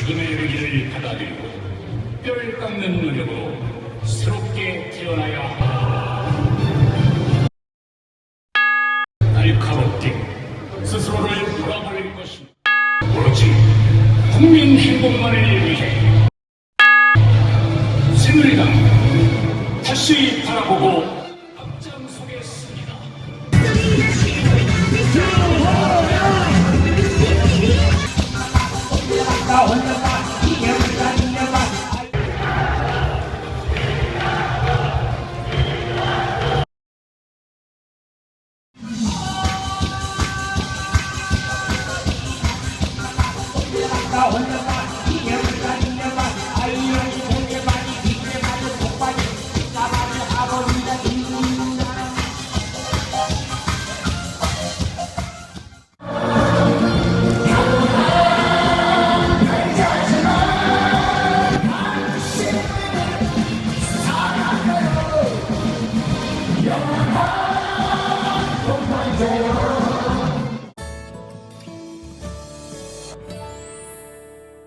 지금의 위기를 받아들이고 뼈를 깎는 노력으로 새롭게 태어나야 한다. 날카롭게 스스로를 돌아버릴 것입니다. 오로지 국민 행복만을 위해 새누리당 다시 바라보고 大魂的大。Lord.